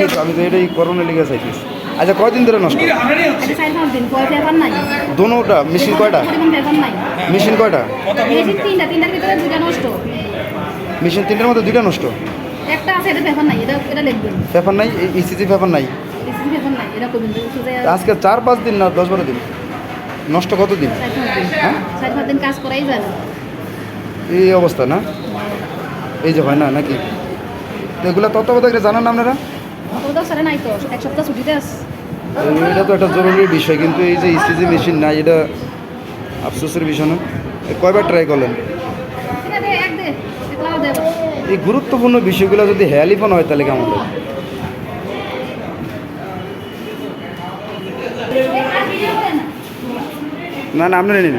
লিখে আমি তো এটাই করোনা লিখে চাইতেছি। আচ্ছা কয়দিন ধরে নষ্ট? দোনোটা, মেশিন কয়টা? মেশিন কয়টা? মেশিন তিনটা তিনটার মধ্যে দুইটা নষ্ট? পেপার নাই? ইসিজি রিসিভ পেপার নাই? আজকে চার পাঁচ দিন না দশ বারো দিন? নষ্ট কত দিন? না এই অবস্থা না? এই যে হয় না, নাকি? তো এগুলো তত্ত্বাবধায়ক জানান আপনারা? অত স্যারে নাই তো এক সপ্তাহ ছুটিতে আস এটা তো একটা জরুরি বিষয় কিন্তু এই যে ইসিজি মেশিন নাই এটা আফসোসের বিষয় না? এ কয়বার ট্রাই করলেন? এই গুরুত্বপূর্ণ বিষয়গুলো যদি হেয়ালিফোন হয় তাহলে কেমন হয়? না না আপনারা নিন।